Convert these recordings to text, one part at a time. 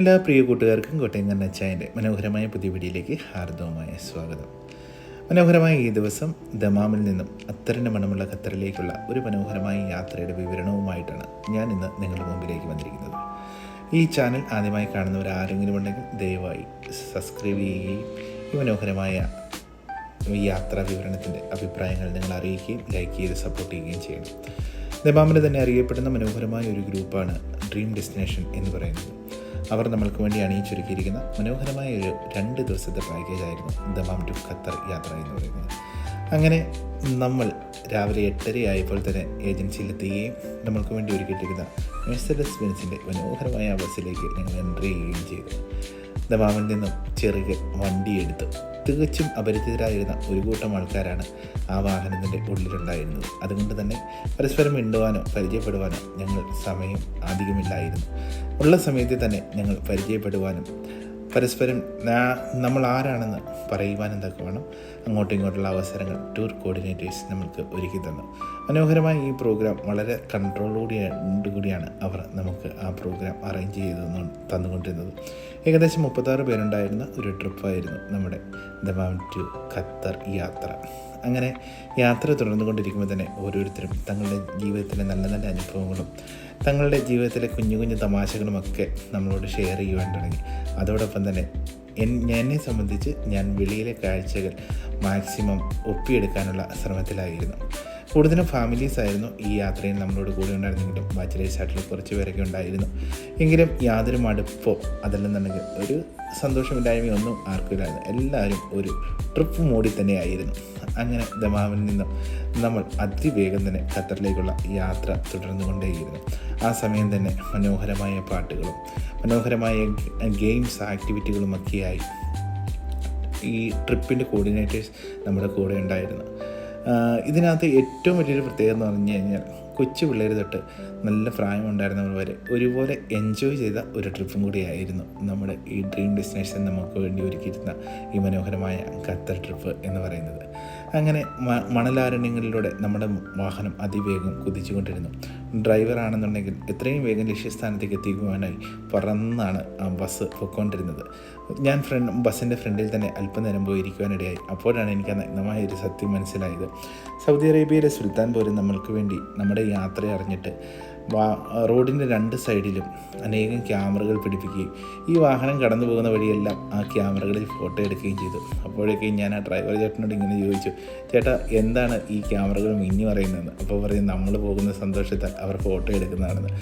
എല്ലാ പ്രിയ കൂട്ടുകാർക്കും കോട്ടയം കണ്ണച്ചായന്റെ മനോഹരമായ പുതിയ വീഡിയോയിലേക്ക് ഹാർദവമായ സ്വാഗതം. മനോഹരമായ ഈ ദിവസം ദമാമിൽ നിന്നും അത്തറിന്റെ മണമുള്ള ഖത്തറിലേക്കുള്ള ഒരു മനോഹരമായ യാത്രയുടെ വിവരണവുമായിട്ടാണ് ഞാൻ ഇന്ന് നിങ്ങളുടെ മുമ്പിലേക്ക് വന്നിരിക്കുന്നത്. ഈ ചാനൽ ആദ്യമായി കാണുന്നവർ ആരെങ്കിലും ഉണ്ടെങ്കിൽ ദയവായി സബ്സ്ക്രൈബ് ചെയ്യുകയും ഈ മനോഹരമായ ഈ യാത്രാ വിവരണത്തിന്റെ അഭിപ്രായങ്ങൾ നിങ്ങൾ അറിയിക്കുകയും ലൈക്ക് ചെയ്ത് സപ്പോർട്ട് ചെയ്യുകയും ചെയ്യണം. ദമാമിന് തന്നെ അറിയപ്പെടുന്ന മനോഹരമായ ഒരു ഗ്രൂപ്പാണ് ഡ്രീം ഡെസ്റ്റിനേഷൻ എന്ന് പറയുന്നത്. അവർ നമ്മൾക്ക് വേണ്ടി അണിയിച്ചൊരുക്കിയിരിക്കുന്ന മനോഹരമായ ഒരു രണ്ട് ദിവസത്തെ പാക്കേജായിരുന്നു ദമാം ടു ഖത്തർ യാത്ര എന്ന് പറയുന്നത്. അങ്ങനെ നമ്മൾ രാവിലെ എട്ടരയായപ്പോൾ തന്നെ ഏജൻസിയിലെത്തുകയും നമ്മൾക്ക് വേണ്ടി ഒരുക്കിയിട്ടിരിക്കുന്ന മെഴ്സഡസ് ബെൻസിന്റെ മനോഹരമായ ബസ്സിലേക്ക് ഞങ്ങൾ എൻട്രി ചെയ്യുകയും ചെയ്തു. ദമാമിൽ നിന്നും ചെറുകെ വണ്ടിയെടുത്ത് തികച്ചും അപരിചിതരായിരുന്ന ഒരു കൂട്ടം ആൾക്കാരാണ് ആ വാഹനത്തിന്റെ ഉള്ളിലുണ്ടായിരുന്നത്. അതുകൊണ്ട് തന്നെ പരസ്പരം മിണ്ടുവാനോ പരിചയപ്പെടുവാനോ ഞങ്ങൾ സമയം അധികമില്ലായിരുന്നു. ഉള്ള സമയത്ത് തന്നെ ഞങ്ങൾ പരിചയപ്പെടുവാനും പരസ്പരം നമ്മൾ ആരാണെന്ന് പറയുവാനും വേണം? അങ്ങോട്ടും ഇങ്ങോട്ടുള്ള അവസരങ്ങൾ ടൂർ കോർഡിനേറ്റേഴ്സ് നമുക്ക് ഒരുക്കി തന്നു. മനോഹരമായ ഈ പ്രോഗ്രാം വളരെ കൺട്രോളോടെ കൂടിയാണ് അവർ നമുക്ക് ആ പ്രോഗ്രാം അറേഞ്ച് ചെയ്ത് തന്നു- തന്നുകൊണ്ടിരുന്നത്. ഏകദേശം മുപ്പത്താറ് പേരുണ്ടായിരുന്ന ഒരു ട്രിപ്പായിരുന്നു നമ്മുടെ ദമാം ടു ഖത്തർ യാത്ര. അങ്ങനെ യാത്ര തുടർന്നുകൊണ്ടിരിക്കുമ്പോൾ തന്നെ ഓരോരുത്തരും തങ്ങളുടെ ജീവിതത്തിലെ നല്ല നല്ല അനുഭവങ്ങളും തങ്ങളുടെ ജീവിതത്തിലെ കുഞ്ഞു കുഞ്ഞു തമാശകളുമൊക്കെ നമ്മളോട് ഷെയർ ചെയ്യുവാൻ തുടങ്ങി. അതോടൊപ്പം തന്നെ എന്നെ സംബന്ധിച്ച് ഞാൻ വെളിയിലെ കാഴ്ചകൾ മാക്സിമം ഒപ്പിയെടുക്കാനുള്ള ശ്രമത്തിലായിരുന്നു. കൂടുതലും ഫാമിലീസ് ആയിരുന്നു ഈ യാത്രയിൽ നമ്മളോട് കൂടെ ഉണ്ടായിരുന്നെങ്കിലും ബാച്ചിലേ ആയിട്ടുള്ള കുറച്ച് പേരൊക്കെ ഉണ്ടായിരുന്നു. എങ്കിലും യാതൊരു മടുപ്പോ അതല്ലെന്നുണ്ടെങ്കിൽ ഒരു സന്തോഷമില്ലായ്മയൊന്നും ആർക്കില്ലായിരുന്നു എല്ലാവരും ഒരു ട്രിപ്പ് മോഡിൽ തന്നെയായിരുന്നു അങ്ങനെ ദമാമിൽ നിന്നും നമ്മൾ അതിവേഗം തന്നെ ഖത്തറിലേക്കുള്ള യാത്ര തുടർന്നുകൊണ്ടേയിരുന്നു. ആ സമയം തന്നെ മനോഹരമായ പാട്ടുകളും മനോഹരമായ ഗെയിംസ് ആക്ടിവിറ്റികളുമൊക്കെയായി ഈ ട്രിപ്പിന്റെ കോർഡിനേറ്റേഴ്സ് നമ്മുടെ കൂടെ ഉണ്ടായിരുന്നു. ഇതിനകത്ത് ഏറ്റവും വലിയൊരു പ്രത്യേകത എന്ന് പറഞ്ഞു കഴിഞ്ഞാൽ കൊച്ചു പിള്ളേർ തൊട്ട് നല്ല പ്രായമുണ്ടായിരുന്നവർ വരെ ഒരുപോലെ എൻജോയ് ചെയ്ത ഒരു ട്രിപ്പും കൂടിയായിരുന്നു നമ്മുടെ ഈ ഡ്രീം ഡെസ്റ്റിനേഷൻ നമുക്ക് വേണ്ടി ഒരുക്കിയിരുന്ന ഈ മനോഹരമായ ഖത്തർ ട്രിപ്പ് എന്ന് പറയുന്നത്. അങ്ങനെ മണലാരണ്യങ്ങളിലൂടെ നമ്മുടെ വാഹനം അതിവേഗം കുതിച്ചുകൊണ്ടിരുന്നു. ഡ്രൈവറാണെന്നുണ്ടെങ്കിൽ എത്രയും വേഗം ലക്ഷ്യസ്ഥാനത്തേക്ക് എത്തിക്കുവാനായി പറന്നാണ് ആ ബസ് പൊയ്ക്കൊണ്ടിരുന്നത് ഞാൻ ഫ്രണ്ട് ബസ്സിന്റെ ഫ്രണ്ടിൽ തന്നെ അല്പനേരം പോയിരിക്കുവാനിടയായി. അപ്പോഴാണ് എനിക്ക് ആ നഗ്നമായ ഒരു സത്യം മനസ്സിലായത്. സൗദി അറേബ്യയിലെ സുൽത്താൻ പോലും നമ്മൾക്ക് വേണ്ടി നമ്മുടെ യാത്ര അറിഞ്ഞിട്ട് റോഡിന്റെ രണ്ട് സൈഡിലും അനേകം ക്യാമറകൾ പിടിപ്പിക്കുകയും ഈ വാഹനം കടന്നു പോകുന്ന വഴിയെല്ലാം ആ ക്യാമറകളിൽ ഫോട്ടോ എടുക്കുകയും ചെയ്തു. അപ്പോഴേക്കും ഞാൻ ആ ഡ്രൈവർ ചേട്ടനോട് ഇങ്ങനെ ചോദിച്ചു ചേട്ടാ എന്താണ് ഈ ക്യാമറകൾ മിന്നി പറയുന്നതെന്ന്? അപ്പോൾ പറയും നമ്മൾ പോകുന്ന സന്തോഷത്താൽ അവർ ഫോട്ടോ എടുക്കുന്നതാണെന്ന്.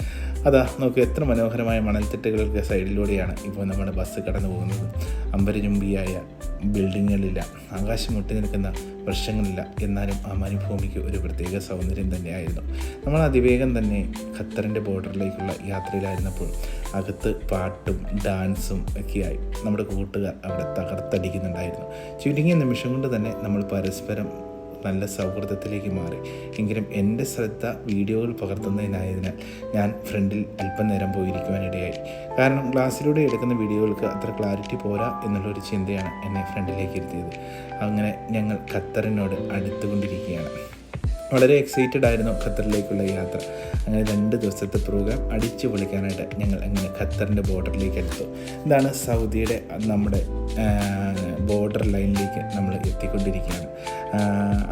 അതാ നോക്കൂ എത്ര മനോഹരമായ മണൽത്തിട്ടുകൾക്ക് സൈഡിലൂടെയാണ് ഇപ്പോൾ നമ്മുടെ ബസ് കടന്നു പോകുന്നത്. അമ്പരചുംബിയായ ബിൽഡിങ്ങുകളില്ല ആകാശം മുട്ടി നിൽക്കുന്ന വൃക്ഷങ്ങളില്ല. എന്നാലും ആ മരുഭൂമിക്ക് ഒരു പ്രത്യേക സൗന്ദര്യം തന്നെയായിരുന്നു. നമ്മൾ അതിവേഗം തന്നെ ഖത്തറിന്റെ ബോർഡറിലേക്കുള്ള യാത്രയിലായിരുന്നപ്പോൾ അകത്ത് പാട്ടും ഡാൻസും ഒക്കെയായി നമ്മുടെ കൂട്ടുകാർ അവിടെ തകർത്തടിക്കുന്നുണ്ടായിരുന്നു. ചുരുങ്ങിയ നിമിഷം കൊണ്ട് തന്നെ നമ്മൾ പരസ്പരം നല്ല സൗഹൃദത്തിലേക്ക് മാറി. എങ്കിലും എന്റെ ശ്രദ്ധ വീഡിയോകൾ പകർത്തുന്നതിനായതിനാൽ ഞാൻ ഫ്രണ്ടിൽ അല്പം നേരം പോയിരിക്കുവാനിടയായി കാരണം ക്ലാസ്സിലൂടെ എടുക്കുന്ന വീഡിയോകൾക്ക് അത്ര ക്ലാരിറ്റി പോരാ എന്നുള്ളൊരു ചിന്തയാണ് എന്നെ ഫ്രണ്ടിലേക്ക് ഇരുത്തിയത്. അങ്ങനെ ഞങ്ങൾ ഖത്തറിനോട് അടുത്തുകൊണ്ടിരിക്കുകയാണ്. വളരെ എക്സൈറ്റഡ് ആയിരുന്നു ഖത്തറിലേക്കുള്ള യാത്ര. അങ്ങനെ രണ്ട് ദിവസത്തെ പ്രോഗ്രാം അടിച്ചു പൊളിക്കാനായിട്ട് ഞങ്ങൾ അങ്ങനെ ഖത്തറിന്റെ ബോർഡറിലേക്ക് എത്തും ഇതാണ് സൗദിയുടെ നമ്മുടെ ബോർഡർ ലൈനിലേക്ക് നമ്മൾ എത്തിക്കൊണ്ടിരിക്കുകയാണ്.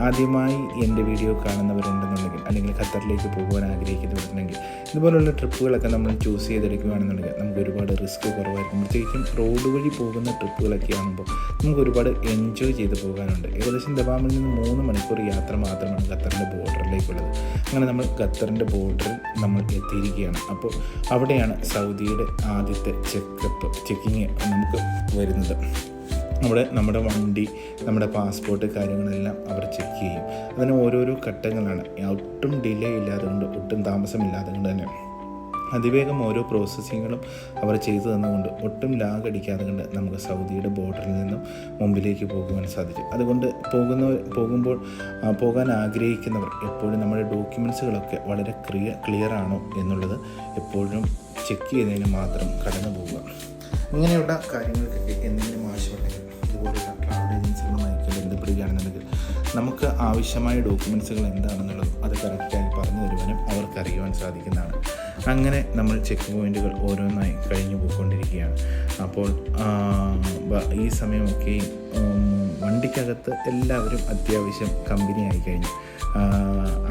ആദ്യമായി എന്റെ വീഡിയോ കാണുന്നവരുണ്ടെന്നുണ്ടെങ്കിൽ അല്ലെങ്കിൽ ഖത്തറിലേക്ക് പോകുവാൻ ആഗ്രഹിക്കുന്നവരുണ്ടെങ്കിൽ ഇതുപോലുള്ള ട്രിപ്പുകളൊക്കെ നമ്മൾ ചൂസ് ചെയ്തെടുക്കുകയാണെന്നുണ്ടെങ്കിൽ നമുക്ക് ഒരുപാട് റിസ്ക് കുറവായിരിക്കും. പ്രത്യേകിച്ചും റോഡ് വഴി പോകുന്ന ട്രിപ്പുകളൊക്കെ ആകുമ്പോൾ നമുക്ക് ഒരുപാട് എൻജോയ് ചെയ്ത് പോകാനുണ്ട്. ഏകദേശം ദബാമിൽ നിന്ന് മൂന്ന് മണിക്കൂർ യാത്ര മാത്രമാണ് ഖത്തറിന്റെ ബോർഡറിലേക്കുള്ളത്. അങ്ങനെ നമ്മൾ ഖത്തറിന്റെ ബോർഡറിൽ നമ്മൾ എത്തിയിരിക്കുകയാണ്. അപ്പോൾ അവിടെയാണ് സൗദിയുടെ ആദ്യത്തെ ചെക്കപ്പ് ചെക്കിങ് നമുക്ക് വരുന്നത്. നമ്മുടെ നമ്മുടെ വണ്ടി നമ്മുടെ പാസ്പോർട്ട് കാര്യങ്ങളെല്ലാം അവർ ചെക്ക് ചെയ്യും. അതിന് ഓരോരോ ഘട്ടങ്ങളാണ്. ഒട്ടും ഡിലേ ഇല്ലാതെ കൊണ്ട് ഒട്ടും താമസമില്ലാതെ കൊണ്ട് തന്നെ. അതിവേഗം ഓരോ പ്രോസസ്സിങ്ങുകളും അവർ ചെയ്തു തന്നുകൊണ്ട് ഒട്ടും ലാഗ് അടിക്കാതെ കൊണ്ട് നമുക്ക് സൗദിയുടെ ബോർഡറിൽ നിന്നും മുമ്പിലേക്ക് പോകുവാൻ സാധിച്ചു അതുകൊണ്ട് പോകുന്ന പോകുമ്പോൾ പോകാൻ ആഗ്രഹിക്കുന്നവർ എപ്പോഴും നമ്മുടെ ഡോക്യുമെൻസുകളൊക്കെ വളരെ ക്ലിയർ ക്ലിയർ ആണോ എന്നുള്ളത് എപ്പോഴും ചെക്ക് ചെയ്തതിന് മാത്രം കടന്നു പോവുക ഇങ്ങനെയുള്ള കാര്യങ്ങൾക്കൊക്കെ എന്തെങ്കിലും ആവശ്യമുണ്ടെങ്കിൽ ഇതുപോലുള്ള ട്രാവൽ ഏജൻസികളുമായിട്ട് ബന്ധപ്പെടുകയാണെന്നുണ്ടെങ്കിൽ നമുക്ക് ആവശ്യമായ ഡോക്യുമെൻസുകൾ എന്താണെന്നുള്ളതും അത് കറക്റ്റായി പറഞ്ഞു തരുവാനും അവർക്ക് അറിയുവാൻ സാധിക്കുന്നതാണ്. അങ്ങനെ നമ്മൾ ചെക്ക് പോയിന്റുകൾ ഓരോന്നായി കഴിഞ്ഞു പോയിക്കൊണ്ടിരിക്കുകയാണ്. അപ്പോൾ ഈ സമയമൊക്കെ വണ്ടിക്കകത്ത് എല്ലാവരും അത്യാവശ്യം കമ്പനി ആയി കഴിഞ്ഞു.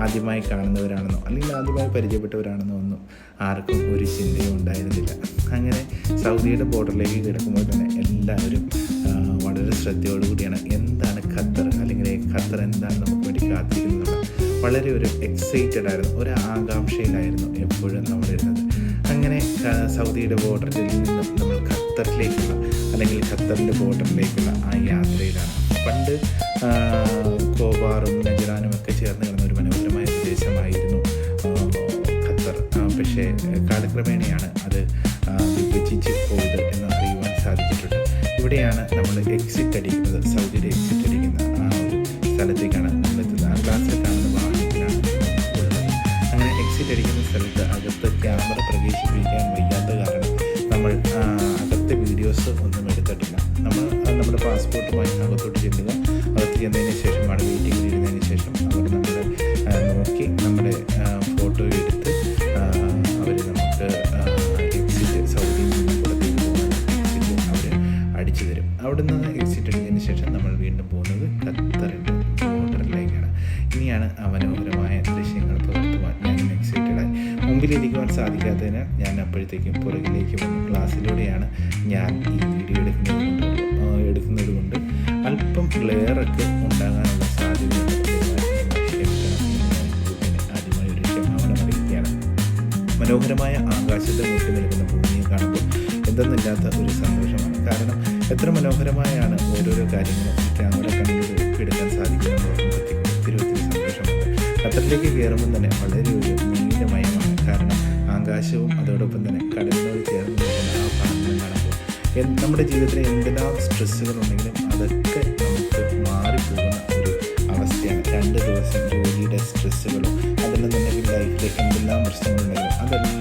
ആദ്യമായി കാണുന്നവരാണെന്നോ അല്ലെങ്കിൽ ആദ്യമായി പരിചയപ്പെട്ടവരാണെന്നോ ഒന്നും ആർക്കും ഒരു ചിന്തയും ഉണ്ടായിരുന്നില്ല. അങ്ങനെ സൗദിയുടെ ബോർഡറിലേക്ക് കിടക്കുമ്പോൾ തന്നെ എല്ലാവരും വളരെ ശ്രദ്ധയോടുകൂടിയാണ് എന്താണ് ഖത്തർ അല്ലെങ്കിൽ ഖത്തർ എന്താണ് നമുക്ക് വേണ്ടി കാത്തിരിക്കുന്നത്. വളരെ ഒരു എക്സൈറ്റഡ് ആയിരുന്നു ഒരു ആകാംക്ഷയിലായിരുന്നു എപ്പോഴും നമ്മൾ ഇരുന്നത്. അങ്ങനെ സൗദിയുടെ ബോർഡറിൽ നിന്നും നമ്മൾ ഖത്തറിലേക്കുള്ള അല്ലെങ്കിൽ ഖത്തറിന്റെ ബോർഡറിലേക്കുള്ള ആ യാത്രയിലാണ്. പണ്ട് കോബാറും നജറാനും ഒക്കെ ചേർന്ന് കിടന്ന ഒരു മനോഹരമായ പ്രദേശമായിരുന്നു ഖത്തർ. പക്ഷേ കാലക്രമേണയാണ് അത് വിഭജിച്ച് പോയത് എന്ന് അറിയുവാൻ സാധിച്ചിട്ടുണ്ട്. ഇവിടെയാണ് നമ്മൾ എക്സിറ്റ് അടിക്കുന്നത് സൗദിയുടെ എക്സിറ്റ് അടിക്കുന്ന ആ ഒരു സ്ഥലത്തേക്കാണ് നമ്മൾ എത്തുന്നത്. ആ ഗ്ലാസ്സിൽ വാഹനത്തിലാണ് അങ്ങനെ എക്സിറ്റ് അടിക്കുന്ന സ്ഥലത്ത് അകത്ത് ക്യാമറ പ്രവേശിപ്പിക്കാൻ വയ്യാത്ത കാരണം നമ്മൾ അകത്തെ വീഡിയോസ് ഒന്നും എടുത്തിട്ടില്ല. നമ്മൾ നമ്മുടെ പാസ്പോർട്ടുമായി അകത്തോട്ട് ചെല്ലുക. അകത്ത് ചെന്നതിന് ശേഷം അവിടെ വെയിറ്റിംഗിൽ ഇരുന്നതിന് ശേഷം അവർ നമ്മൾ നോക്കി നമ്മുടെ സാധിക്കാത്തതിനാൽ ഞാൻ അപ്പോഴത്തേക്കും പുറകിലേക്ക് വന്നു ക്ലാസ്സിലൂടെയാണ് ഞാൻ ഈ വീഡിയോ എടുക്കുന്നത് എടുക്കുന്നത് കൊണ്ട് അല്പം ഗ്ലെയറൊക്കെ ഉണ്ടാകാനുള്ള അറിയിക്കുകയാണ് മനോഹരമായ ആകാശത്തെ മുട്ടി നിൽക്കുന്ന ഭൂമിയെ കാണുമ്പോൾ എന്തെന്നില്ലാത്ത ഒരു സന്തോഷമാണ്. കാരണം എത്ര മനോഹരമായാണ് ഓരോരോ കാര്യങ്ങളും ക്യാമറ കണ്ടു എടുക്കാൻ സാധിക്കുന്നത് ഒത്തിരി ഒത്തിരി സന്തോഷമുണ്ട്. ഖത്തറിലേക്ക് കയറുമ്പോൾ തന്നെ വളരെ ഒരു കാരണം ആകാശവും അതോടൊപ്പം തന്നെ കടലിനോട് ചേർന്ന് നിൽക്കുന്ന ആ കാണുമ്പോൾ നമ്മുടെ ജീവിതത്തിലെ എന്തെല്ലാം സ്ട്രെസ്സുകൾ ഉണ്ടെങ്കിലും അതൊക്കെ നമുക്ക് മാറിപ്പോകുന്ന ഒരു അവസ്ഥയാണ്. രണ്ട് ദിവസം ജോലിയുടെ സ്ട്രെസ്സുകളും അതെല്ലാം തന്നെ ലൈഫിൽ എന്തെല്ലാം പ്രശ്നങ്ങളുണ്ടെങ്കിലും അതെല്ലാം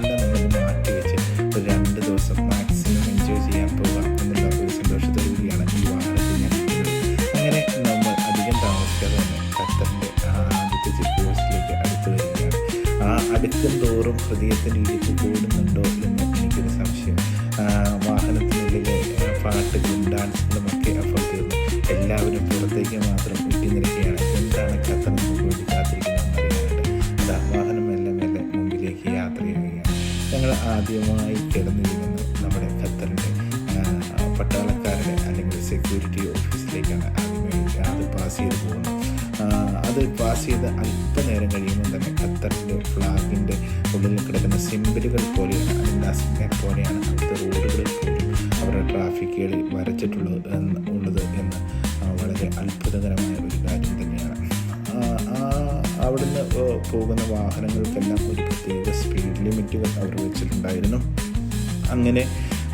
ആ അടുക്കും തോറും ഹൃദയത്തിന്റെ ഇരിപ്പ് കൂടുന്നുണ്ടോ എന്ന് എനിക്കൊരു സംശയം. വാഹനത്തിനുള്ളിലെ പാട്ടുകളും ഡാൻസുകളും ഒക്കെ അപ്പോൾ തീർന്നു. എല്ലാവരും പുറത്തേക്ക് മാത്രം ഇട്ടിനിരിക്കുകയാണ് എന്താണ് ഖത്തർ നമുക്ക് വേണ്ടി കാത്തിരിക്കുന്നതെന്ന് അറിയാനായിട്ട്? അതാ വാഹനം മെല്ലെ മെല്ലെ മുമ്പിലേക്ക് യാത്ര ചെയ്യുകയാണ്. ഞങ്ങൾ ആദ്യമായി കിടന്നിരിക്കുന്നത് നമ്മുടെ ഖത്തറിന്റെ പട്ടാളക്കാരുടെ അല്ലെങ്കിൽ സെക്യൂരിറ്റി ഓഫീസിലേക്കാണ് ആദ്യമായി അത് പാസ് ചെയ്ത് പോകുന്നത്. അത് പാസ് ചെയ്ത് അല്പനേരം കഴിയുമ്പോൾ തന്നെ ഖത്തറിന്റെ ഫ്ലാഗിന്റെ ഉള്ളിൽ കിടക്കുന്ന സിമ്പിളുകൾ പോലെയാണ് അതിന്റെ പോലെയാണ് അവിടുത്തെ റോഡുകൾ പോലും അവരുടെ ട്രാഫിക്കുകളിൽ വരച്ചിട്ടുള്ളത് എന്ന് ഉള്ളത് എന്ന് വളരെ അത്ഭുതകരമായ ഒരു കാര്യം തന്നെയാണ്. അവിടുന്ന് പോകുന്ന വാഹനങ്ങൾക്കെല്ലാം ഒരു പ്രത്യേക സ്പീഡ് ലിമിറ്റുകൾ അവർ വെച്ചിട്ടുണ്ടായിരുന്നു. അങ്ങനെ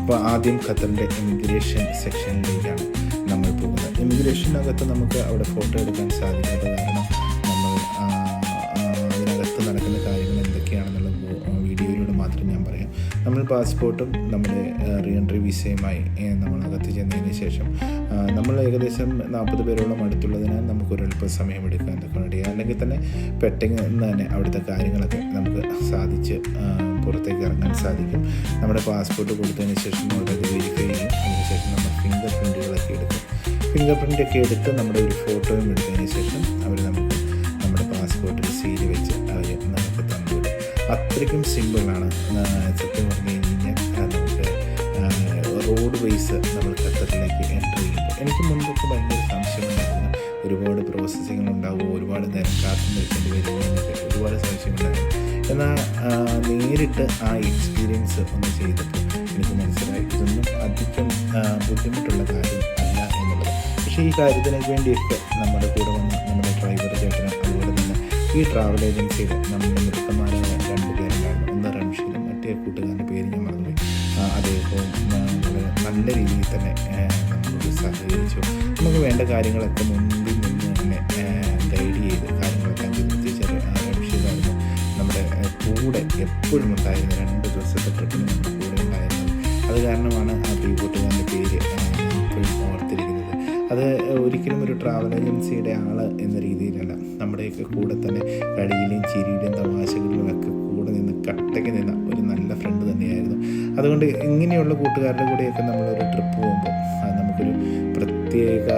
ഇപ്പോൾ ആദ്യം ഖത്തറിന്റെ ഇമിഗ്രേഷൻ സെക്ഷനിലേക്കാണ് നമ്മൾ പോകുന്നത്. ഇമിഗ്രേഷനകത്ത് നമുക്ക് അവിടെ ഫോട്ടോ എടുക്കാൻ സാധിക്കാത്ത കാരണം പാസ്പോർട്ടും നമ്മുടെ റീ എൻട്രി വിസയുമായി നമ്മളകത്ത് ചെന്നതിന് ശേഷം. നമ്മൾ ഏകദേശം നാൽപ്പത് പേരോളം അടുത്തുള്ളതിനാൽ നമുക്കൊരു അല്പം സമയം എടുക്കാൻ വേണ്ടി. അല്ലെങ്കിൽ തന്നെ പെട്ടെന്ന് തന്നെ അവിടുത്തെ കാര്യങ്ങളൊക്കെ നമുക്ക് സാധിച്ച് പുറത്തേക്ക് ഇറങ്ങാൻ സാധിക്കും. നമ്മുടെ പാസ്പോർട്ട് കൊടുത്തതിന് ശേഷം നമ്മളത് വെരിഫൈ ചെയ്യും അതിനുശേഷം നമ്മൾ ഫിംഗർ പ്രിന്റുകളൊക്കെ എടുക്കും ഫിംഗർ പ്രിന്റൊക്കെ എടുത്ത് നമ്മുടെ ഒരു ഫോട്ടോയും എടുത്തതിന് ശേഷം അവർ നമുക്ക് നമ്മുടെ പാസ്പോർട്ടിൽ സീൽ വെച്ച് അവർ നമുക്ക് തന്നു അത്രയ്ക്കും സിമ്പിളാണ് സത്യം പറഞ്ഞു റോഡ് വെയ്സ് നമ്മൾ ഖത്തറിലേക്ക് എന്റർ ചെയ്യുമ്പോൾ എനിക്ക് മുൻപൊക്കെ ഭയങ്കര സംശയമുണ്ടായിരുന്നു ഒരുപാട് പ്രോസസ്സിങ്ങൾ ഉണ്ടാകുമോ ഒരുപാട് നേരം കാത്തു നിൽക്കേണ്ടി വരുമോ എന്നൊക്കെ ഒരുപാട് സംശയമുണ്ടായിരുന്നു എന്നാൽ നേരിട്ട് ആ എക്സ്പീരിയൻസ് ഒന്ന് ചെയ്തപ്പോൾ എനിക്ക് മനസ്സിലായി ഇതൊന്നും അധികം ബുദ്ധിമുട്ടുള്ള കാര്യം അല്ല എന്നുള്ളത്. പക്ഷേ ഈ കാര്യത്തിനൊക്കെ വേണ്ടിയിട്ട് നമ്മുടെ കൂടെ വന്ന നമ്മുടെ ഡ്രൈവർ ചേട്ടനും അതുപോലെ തന്നെ ഈ ട്രാവൽ ഏജൻസിയിൽ നമ്മുടെ നൃത്തമാരായ നല്ല രീതിയിൽ തന്നെ നമുക്ക് സഹകരിച്ചു. നമുക്ക് വേണ്ട കാര്യങ്ങളൊക്കെ മുന്നിൽ നിന്ന് തന്നെ ഗൈഡ് ചെയ്ത് കാര്യങ്ങളൊക്കെ പ്രത്യേകിച്ച് റംഷീദായിരുന്നു നമ്മുടെ കൂടെ എപ്പോഴും ഉണ്ടായിരുന്നു രണ്ട് ദിവസത്തെ ട്രിപ്പിന് നമ്മുടെ കൂടെ ഉണ്ടായിരുന്നു അത് കാരണമാണ് ആ പ്രീ കൂട്ടുകാരന്റെ പേര് ഓർത്തിരിക്കുന്നത്. അത് ഒരിക്കലും ഒരു ട്രാവൽ ഏജൻസിയുടെ ആൾ എന്ന രീതിയിലല്ല. നമ്മുടെയൊക്കെ കൂടെ തന്നെ കളിയിലെയും ചിരിയിലെയും തമാശകളിലും ഒക്കെ അതുകൊണ്ട് ഇങ്ങനെയുള്ള കൂട്ടുകാരുടെ കൂടെയൊക്കെ നമ്മളൊരു ട്രിപ്പ് പോകുമ്പോൾ അത് നമുക്കൊരു പ്രത്യേക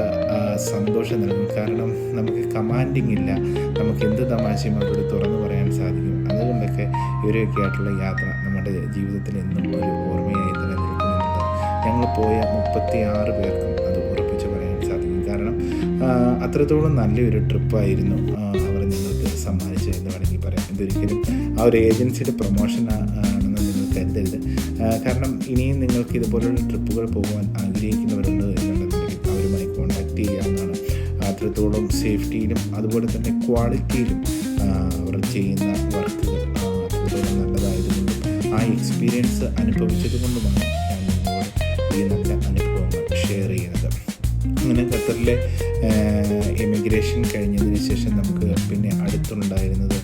സന്തോഷം നൽകും. കാരണം നമുക്ക് കമാൻഡിങ് ഇല്ല. നമുക്ക് എന്ത് തമാശയും അവരോട് തുറന്നു പറയാൻ സാധിക്കും. അതുകൊണ്ടൊക്കെ ഇവരൊക്കെ ആയിട്ടുള്ള യാത്ര നമ്മുടെ ജീവിതത്തിൽ എന്നും ഒരു ഓർമ്മയായി നിലനിൽക്കുന്നുണ്ട്. ഞങ്ങൾ പോയ മുപ്പത്തി ആറ് പേർക്കും അത് ഉറപ്പിച്ച് പറയാൻ സാധിക്കും. കാരണം അത്രത്തോളം നല്ലൊരു ട്രിപ്പായിരുന്നു അവർ ഞങ്ങൾക്ക് സമ്മാനിച്ചതെന്ന് വേണമെങ്കിൽ പറയാം. ഇതൊരിക്കലും ആ ഒരു ഏജൻസിയുടെ പ്രൊമോഷൻ ആണെന്ന് നിങ്ങൾ കരുതരുത്. കാരണം ഇനിയും നിങ്ങൾക്ക് ഇതുപോലുള്ള ട്രിപ്പുകൾ പോകുവാൻ ആഗ്രഹിക്കുന്നവരുണ്ട് എന്നുണ്ടെന്നുണ്ടെങ്കിൽ അവരുമായി കോൺടാക്ട് ചെയ്യാവുന്നതാണ് അത്രത്തോളം സേഫ്റ്റിയിലും അതുപോലെ തന്നെ ക്വാളിറ്റിയിലും അവർ ചെയ്യുന്ന വർക്കുകൾ. അത്രത്തോളം നല്ലതായതുകൊണ്ടും ആ എക്സ്പീരിയൻസ് അനുഭവിച്ചത് കൊണ്ടുമാണ് ഞാൻ നിങ്ങളോട് ഈ നല്ല അനുഭവങ്ങൾ ഷെയർ ചെയ്യുന്നത്. അങ്ങനെ ഖത്തറിലെ ഇമിഗ്രേഷൻ കഴിഞ്ഞതിന് ശേഷം നമുക്ക് പിന്നെ അടുത്തുണ്ടായിരുന്നത്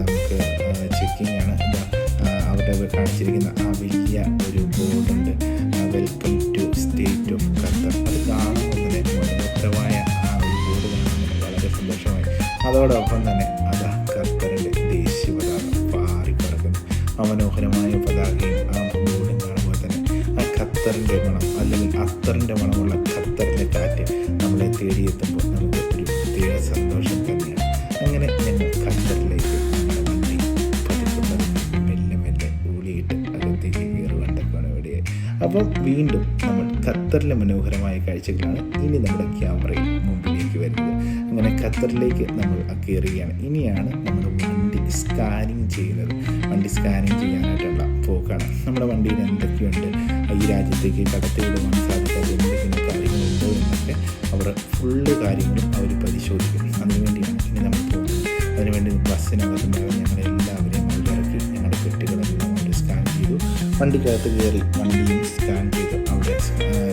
നമുക്ക് ചെക്കിംഗ് ആണ്. അവിടെ കാണിച്ചിരിക്കുന്ന ആ വലിയ ഒരു ബോർഡുണ്ട്. Welcome to state of Qatar അത് കാണുമ്പോൾ മനോഹരമായ ആ ഒരു ബോർഡ് കാണുമ്പോൾ വളരെ സന്തോഷമായി. അതോടൊപ്പം തന്നെ അതാ ഖത്തറിന്റെ ദേശീയ പതാക പാറിപ്പറക്കുന്നു. ആ മനോഹരമായ പതാകയും ആ ബോർഡും കാണുമ്പോൾ തന്നെ ആ ഖത്തറിന്റെ മണം അല്ലെങ്കിൽ അത്തറിന്റെ മണമുള്ള ഖത്തറിന്റെ കാറ്റ് നമ്മളെ തേടിയെത്തുമ്പോൾ ഇവിടെയായി വീണ്ടും നമ്മൾ ഖത്തറിലെ മനോഹരമായ കാഴ്ചകളാണ് ഇനി നമ്മുടെ ക്യാമറയിൽ മുമ്പിലേക്ക് വരുന്നത്. അങ്ങനെ ഖത്തറിലേക്ക് നമ്മൾ കയറുകയാണ്. ഇനിയാണ് നമ്മുടെ വണ്ടി സ്കാനിങ് ചെയ്യുന്നത്. വണ്ടി സ്കാനിങ് ചെയ്യാനായിട്ടുള്ള പോക്കാണ്. നമ്മുടെ വണ്ടിയിൽ എന്തൊക്കെയുണ്ട്? ഈ രാജ്യത്തേക്ക് കടത്തിവിടുവാൻ സാധിക്കാത്ത എന്തെങ്കിലും കാര്യങ്ങളുണ്ടോ എന്നൊക്കെ അവർ ഫുള്ള് കാര്യങ്ങളും അവർ പരിശോധിക്കും അതിനുവേണ്ടിയാണ് ഇനി നമ്മൾ പോകുന്നത്. അതിനുവേണ്ടി ബസ്സിനകത്ത് വണ്ടിക്കകത്ത് കയറി വണ്ടിയും സ്കാൻ ചെയ്തു അവിടെ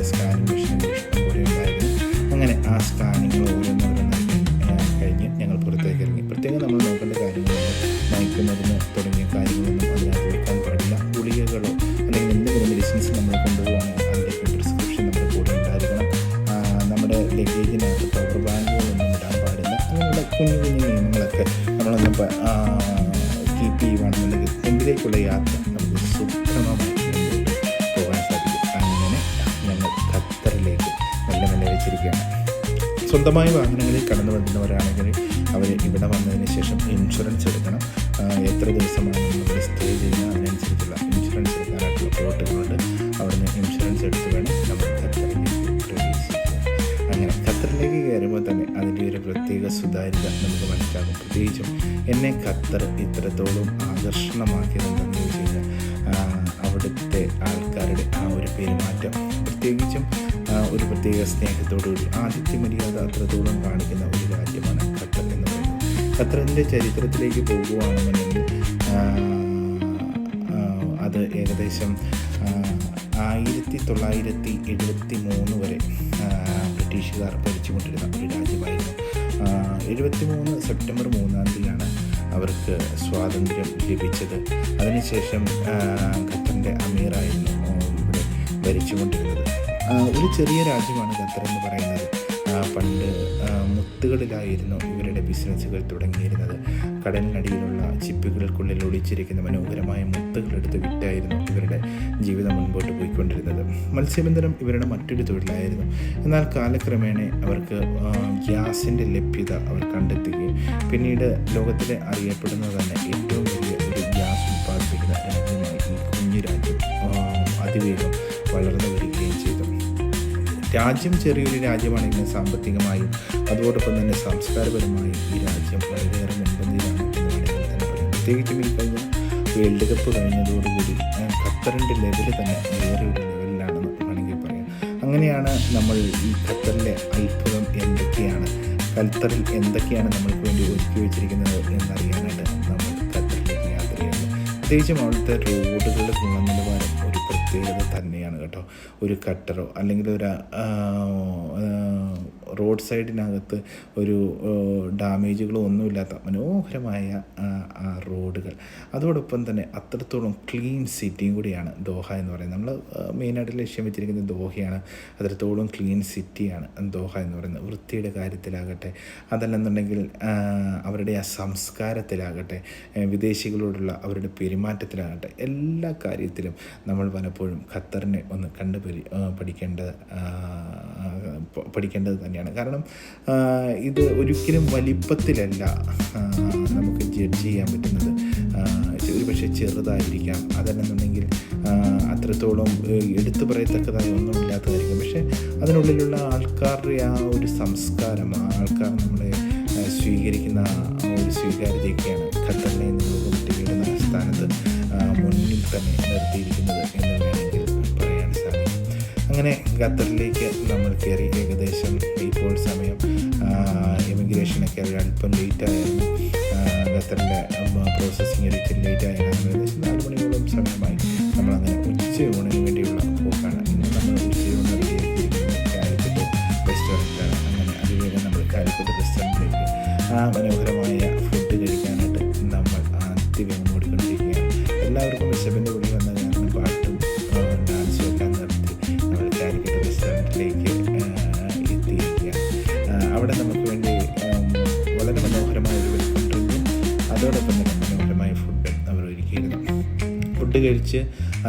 സ്കാനിങ് മെഷീൻ ഇഷ്ടംപോലെ ഉണ്ടായിരുന്നു. അങ്ങനെ ആ സ്കാനിങ്ങൾ ഓരോന്നോരോന്നായി കഴിഞ്ഞ് ഞങ്ങൾ പുറത്തേക്ക് ഇറങ്ങി. പ്രത്യേകം നമ്മൾ നോക്കേണ്ട കാര്യങ്ങളുണ്ട് മയക്കുമരുന്ന് തുടങ്ങിയ കാര്യങ്ങളൊന്നും അതിനകത്ത് വെക്കാൻ പാടില്ല. ഗുളികകളോ അല്ലെങ്കിൽ എന്തെങ്കിലും മെഡിസിൻസ് നമ്മൾ കൊണ്ടുപോകുകയാണെങ്കിൽ അതിന്റെയൊക്കെ പ്രിസ്ക്രിപ്ഷൻ നമ്മുടെ കൂടെ ഉണ്ടായിരിക്കണം. നമ്മുടെ ലഗേജിനകത്ത് പവർ ബാങ്കുകളൊന്നും ഇടാൻ പാടില്ല. അങ്ങനെയുള്ള കുഞ്ഞു കുഞ്ഞു നിയമങ്ങളൊക്കെ നമ്മളൊന്ന് കീപ്പ് ചെയ്യുകയാണെന്നുണ്ടെങ്കിൽ എന്തിലേക്കുള്ള യാത്ര സ്വന്തമായി വാഹനങ്ങളിൽ കടന്നു വരുന്നവരാണെങ്കിൽ അവർ ഇവിടെ വന്നതിന് ശേഷം ഇൻഷുറൻസ് എടുക്കണം. എത്ര ദിവസമാണ് നമ്മൾ സ്റ്റേ ചെയ്യുന്ന അതിനനുസരിച്ചുള്ള ഇൻഷുറൻസ് എടുക്കാനായിട്ടുള്ള പ്ലോട്ടുകളുണ്ട് അവിടുന്ന് ഇൻഷുറൻസ് എടുത്ത് വേണം നമ്മൾ അങ്ങനെ ഖത്തറിലേക്ക് കയറുമ്പോൾ തന്നെ അതിന്റെ ഒരു പ്രത്യേക സുതാര്യത നമുക്ക് മനസ്സിലാകും. പ്രത്യേകിച്ചും എന്നെ ഖത്തർ ഇത്രത്തോളം ആകർഷണമാക്കിയതെന്തെന്ന് ചോദിച്ചു കഴിഞ്ഞാൽ അവിടുത്തെ ആൾക്കാരുടെ ആ ഒരു പെരുമാറ്റം. പ്രത്യേകിച്ചും ഒരു പ്രത്യേക സ്നേഹത്തോടുകൂടി ആദിത്യ മര്യാദ അത്രത്തോളം കാണിക്കുന്ന ഒരു രാജ്യമാണ് ഖത്തർ എന്ന് പറയുന്നത്. ഖത്തറിന്റെ ചരിത്രത്തിലേക്ക് പോകുകയാണെന്നുണ്ടെങ്കിൽ അത് ഏകദേശം ആയിരത്തി തൊള്ളായിരത്തി എഴുപത്തി മൂന്ന് വരെ ബ്രിട്ടീഷുകാർ ഭരിച്ചുകൊണ്ടിരുന്ന ഒരു രാജ്യമായിരുന്നു. എഴുപത്തി മൂന്ന് സെപ്റ്റംബർ മൂന്നാം തീയതിയാണ് അവർക്ക് സ്വാതന്ത്ര്യം ലഭിച്ചത്. അതിനുശേഷം ഖത്തറിന്റെ അമീറായിരുന്നു ഇവിടെ ഭരിച്ചുകൊണ്ടിരുന്നത്. ഒരു ചെറിയ രാജ്യമാണ് ഖത്തർ എന്ന് പറയുന്നത്. പണ്ട് മുത്തുകളിലായിരുന്നു ഇവരുടെ ബിസിനസ്സുകൾ തുടങ്ങിയിരുന്നത്. കടലിനടിയിലുള്ള ചിപ്പുകൾക്കുള്ളിൽ ഒളിച്ചിരിക്കുന്ന മനോഹരമായ മുത്തുകളെടുത്ത് വിറ്റായിരുന്നു ഇവരുടെ ജീവിതം മുൻപോട്ട് പോയിക്കൊണ്ടിരുന്നത്. മത്സ്യബന്ധനം ഇവരുടെ മറ്റൊരു തൊഴിലായിരുന്നു. എന്നാൽ കാലക്രമേണ അവർക്ക് ഗ്യാസിന്റെ ലഭ്യത അവർ കണ്ടെത്തുകയും പിന്നീട് ലോകത്തിലെ അറിയപ്പെടുന്ന തന്നെ ഏറ്റവും വലിയ ഒരു ഗ്യാസ് ഉൽപ്പാദിപ്പിക്കുന്ന രാജ്യമായി ഈ കുഞ്ഞു രാജ്യം അതിവേഗം രാജ്യം ചെറിയൊരു രാജ്യമാണെങ്കിലും സാമ്പത്തികമായും അതോടൊപ്പം തന്നെ സംസ്കാരപരമായും ഈ രാജ്യം വളരെയേറെ മുൻപന്തിയിലാണ് പ്രത്യേകിച്ചും ഈ കഴിഞ്ഞ വേൾഡ് കപ്പ് കഴിഞ്ഞതോടുകൂടി ഖത്തറിന്റെ ലെവൽ തന്നെ വേറെ ഒരു ലെവലിലാണെന്ന് വേണമെങ്കിൽ പറയാം. അങ്ങനെയാണ് നമ്മൾ ഈ ഖത്തറിലെ അത്ഭുതം എന്തൊക്കെയാണ് ഖത്തറിൽ എന്തൊക്കെയാണ് നമ്മൾക്ക് വേണ്ടി ഒരുക്കി വെച്ചിരിക്കുന്നത് എന്നറിയാനായിട്ട് നമ്മൾ ഖത്തറിലേക്ക് യാത്ര ചെയ്യുന്നത് പ്രത്യേകിച്ചും അവിടുത്തെ റോഡുകളുടെ ഗുണനിലവാരം പ്രത്യേകത തന്നെയാണ് കേട്ടോ. ഒരു കട്ടറോ അല്ലെങ്കിൽ ഒരു റോഡ് സൈഡിനകത്ത് ഒരു ഡാമേജുകളോ ഒന്നുമില്ലാത്ത മനോഹരമായ റോഡുകൾ. അതോടൊപ്പം തന്നെ അത്രത്തോളം ക്ലീൻ സിറ്റിയും കൂടിയാണ് ദോഹ എന്ന് പറയുന്നത്. നമ്മൾ മെയിനായിട്ട് ലക്ഷ്യം വെച്ചിരിക്കുന്നത് ദോഹയാണ്. അത്രത്തോളം ക്ലീൻ സിറ്റിയാണ് ദോഹ എന്ന് പറയുന്നത്. വൃത്തിയുടെ കാര്യത്തിലാകട്ടെ അതല്ലെന്നുണ്ടെങ്കിൽ അവരുടെ ആ സംസ്കാരത്തിലാകട്ടെ വിദേശികളോടുള്ള അവരുടെ പെരുമാറ്റത്തിലാകട്ടെ എല്ലാ കാര്യത്തിലും നമ്മൾ പലപ്പോഴും ഖത്തറിനെ ഒന്ന് കണ്ടു പഠിക്കേണ്ടത് ആ, പഠിക്കേണ്ടത് പഠിക്കേണ്ടത് തന്നെയാണ് കാരണം ഇത് ഒരിക്കലും വലിപ്പത്തിലല്ല നമുക്ക് ജഡ്ജ് ചെയ്യാൻ പറ്റുന്നത്. ഒരു പക്ഷേ ചെറുതായിരിക്കാം. അതല്ലെന്നുണ്ടെങ്കിൽ അത്രത്തോളം എടുത്തു പറയത്തക്കതായ ഒന്നുമില്ലാത്തതായിരിക്കും പക്ഷേ അതിനുള്ളിലുള്ള ആൾക്കാരുടെ ആ ഒരു സംസ്കാരം ആൾക്കാർ നമ്മളെ സ്വീകരിക്കുന്ന ഒരു സ്വീകാര്യതയൊക്കെയാണ് ഖത്തറിനെ ഇന്ന് കുട്ടികളുടെ സ്ഥാനത്ത് ആ, മുന്നിൽ തന്നെ നിർത്തിയിരിക്കുന്നത്. അങ്ങനെ ഖത്തറിലേക്ക് നമ്മൾ കയറി ഏകദേശം ഇപ്പോൾ സമയം ഇമിഗ്രേഷനൊക്കെ ഒരു അല്പം ലേറ്റായിരുന്നു ഖത്തറിന്റെ പ്രോസസ്സിങ് ഒരിക്കലും ലേറ്റായിരുന്നു ഏകദേശം നാല് മണിയോളം സമയമായി. നമ്മളങ്ങനെ ഉച്ചയൂണിന്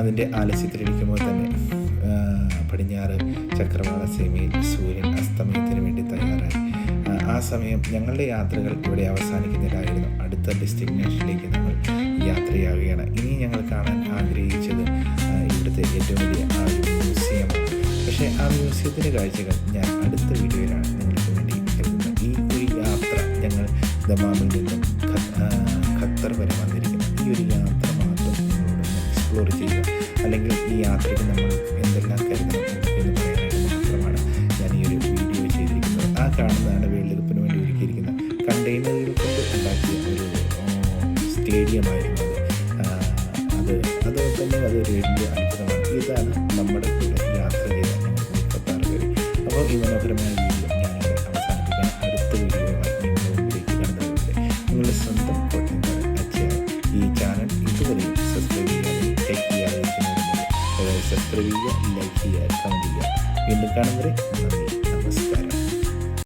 അതിന്റെ ആലസ്യത്തിലിരിക്കുമ്പോൾ തന്നെ പടിഞ്ഞാറ് ചക്രവാള സീമയിൽ സൂര്യൻ അസ്തമയത്തിന് വേണ്ടി തയ്യാറായി. ആ, സമയം ഞങ്ങളുടെ യാത്രകൾ ഇവിടെ അവസാനിക്കുന്നില്ലായിരുന്നു അടുത്ത ഡെസ്റ്റിനേഷനിലേക്ക് നമ്മൾ യാത്രയാവുകയാണ്. ഇനി ഞങ്ങൾ കാണാൻ ആഗ്രഹിച്ചത് ഇവിടുത്തെ ഏറ്റവും വലിയ ആ ഒരു മ്യൂസിയമാണ്. പക്ഷേ ആ മ്യൂസിയത്തിന്റെ കാഴ്ചകൾ ഞാൻ അടുത്ത വീഡിയോയിലാണ് നിങ്ങൾക്ക് വേണ്ടി കരുതുന്നത് ഈ ഒരു യാത്ര ഞങ്ങൾ ദമാമിൽ നിന്നും ഖത്തർ വരെ വന്നിരിക്കുന്നു. ഈ ഒരു യാത്ര എക്സ്പ്ലോർ ചെയ്യുക. അല്ലെങ്കിൽ ഈ യാത്രയ്ക്ക് നമ്മൾ എന്തെല്ലാം കരുതണം എന്ന് പറയാനായിട്ട് മാത്രമാണ് ഞാൻ ഈ ഒരു വീഡിയോ ചെയ്തിരിക്കുന്നത്. ആ കാണുന്നതാണ് വേൾഡ് കപ്പിന് വേണ്ടി ഒരുക്കിയിരിക്കുന്ന കണ്ടെയ്നറുകൾ കൊണ്ട് ഉണ്ടാക്കിയ ഒരു സ്റ്റേഡിയമായിരുന്നു അത്. അത് അത് തന്നെ അതൊരു വലിയ അത്ഭുതമാണ്. ഇതാണ് നമ്മുടെ കൂടെ യാത്ര ചെയ്ത ഞങ്ങൾ മുപ്പത്താറ് പേര്. അപ്പോൾ ഈ മനോഹരമായ ಕಾಣಂಬ್ರಿ